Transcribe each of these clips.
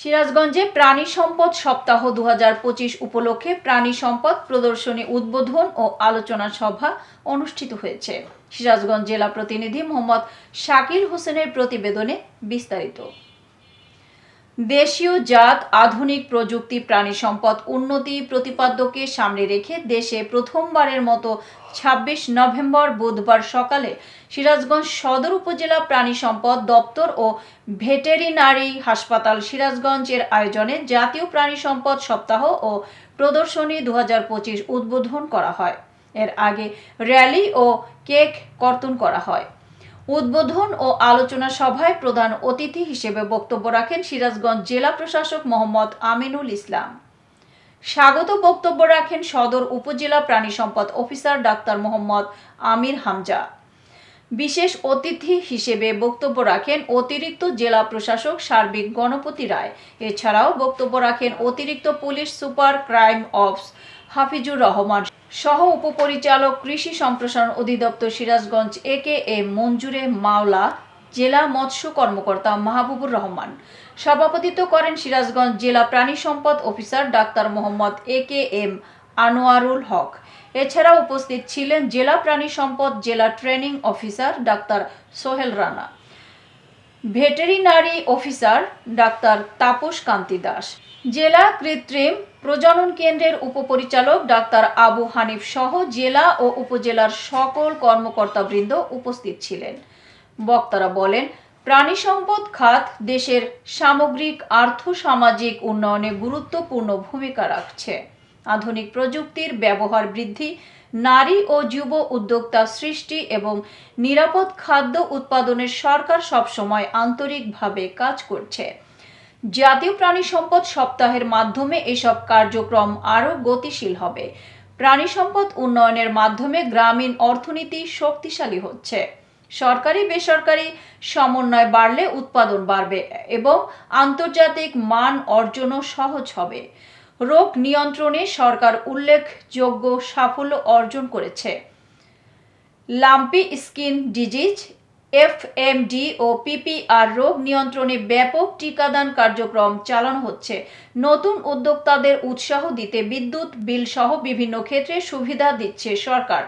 সিরাজগঞ্জে প্রাণী সম্পদ সপ্তাহ দু হাজার পঁচিশ উপলক্ষে প্রাণী সম্পদ প্রদর্শনী উদ্বোধন ও আলোচনা সভা অনুষ্ঠিত হয়েছে। সিরাজগঞ্জ জেলা প্রতিনিধি মোহাম্মদ শাকিল হোসেনের প্রতিবেদনে বিস্তারিত। দেশীয় জাত, আধুনিক প্রযুক্তি, প্রাণী সম্পদ উন্নতি প্রতিপাদ্যকে সামনে রেখে দেশে প্রথমবারের মতো ছাব্বিশ নভেম্বর বুধবার সকালে সিরাজগঞ্জ সদর উপজেলা প্রাণী সম্পদ দপ্তর ও ভেটেরিনারি হাসপাতাল সিরাজগঞ্জের আয়োজনে জাতীয় প্রাণী সম্পদ সপ্তাহ ও প্রদর্শনী দু হাজার পঁচিশ উদ্বোধন করা হয়। এর আগে র্যালি ও কেক কর্তন করা হয়। উদ্বোধন ও আলোচনা সভায় প্রধান অতিথি হিসেবে বক্তব্য রাখেন সিরাজগঞ্জ জেলা প্রশাসক মোহাম্মদ আমিনুল ইসলাম। স্বাগত বক্তব্য রাখেন সদর উপজেলা প্রাণী সম্পদ অফিসার ডাক্তার মোহাম্মদ আমির হামজা। বিশেষ অতিথি হিসেবে বক্তব্য রাখেন অতিরিক্ত জেলা প্রশাসক সার্বিক গণপতি রায়। এছাড়াও বক্তব্য রাখেন অতিরিক্ত police super crime ops Hafizur Rahman. সহ উপপরিচালক কৃষি সম্প্রসারণ অধিদপ্তর সিরাজগঞ্জ এ কে এম মঞ্জুরে মাওলা, জেলা মৎস্য কর্মকর্তা মাহবুবুর রহমান। সভাপতিত্ব করেন সিরাজগঞ্জ জেলা প্রাণী সম্পদ officer doctor Mohammad A K M Anwarul Haque. এছাড়া উপস্থিত ছিলেন জেলা প্রাণী সম্পদ জেলা training officer doctor Sohel Rana. Veterinary officer doctor Tapas Kanti Das. জেলা কৃত্রিম প্রজনন কেন্দ্রের উপপরিচালক ডাক্তার আবু হানিফ সহ জেলা ও উপজেলার সকল কর্মকর্তাবৃন্দ উপস্থিত ছিলেন। বক্তারা বলেন প্রাণী সম্পদ খাত দেশের সামগ্রিক আর্থ সামাজিক উন্নয়নে গুরুত্বপূর্ণ ভূমিকা রাখছে। আধুনিক প্রযুক্তির ব্যবহার বৃদ্ধি, নারী ও যুব উদ্যোক্তা সৃষ্টি এবং নিরাপদ খাদ্য উৎপাদনের সরকার সবসময় আন্তরিকভাবে কাজ করছে। জাতীয় প্রাণী সম্পদ সপ্তাহের মাধ্যমে এসব কার্যক্রম আরও গতিশীল হবে। প্রাণী সম্পদ উন্নয়নের মাধ্যমে গ্রামীণ অর্থনীতি শক্তিশালী হচ্ছে। সরকারি বেসরকারি সমন্বয় বাড়লে উৎপাদন বাড়বে এবং আন্তর্জাতিক মান অর্জনও সহজ হবে। রোগ নিয়ন্ত্রণে সরকার উল্লেখযোগ্য সাফল্য অর্জন করেছে। লাম্পি স্কিন ডিজিজ এফএমডি ও পিপিআর রোগ নিয়ন্ত্রণে ব্যাপক টিকাদান কার্যক্রম চালানো হচ্ছে। নতুন উদ্যোক্তাদের উৎসাহ দিতে বিদ্যুৎ বিল সহ বিভিন্ন ক্ষেত্রে সুবিধা দিচ্ছে সরকার।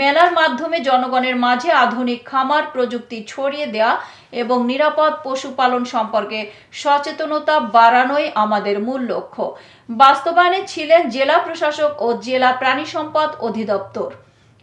মেলার মাধ্যমে জনগণের মাঝে আধুনিক খামার প্রযুক্তি ছড়িয়ে দেওয়া এবং নিরাপদ পশুপালন সম্পর্কে সচেতনতা বাড়ানোই আমাদের মূল লক্ষ্য। বাস্তবায়নে ছিলেন জেলা প্রশাসক ও জেলা প্রাণী সম্পদ অধিদপ্তর।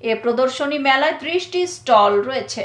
এ প্রদর্শনী মেলায় ত্রিশটি স্টল রয়েছে।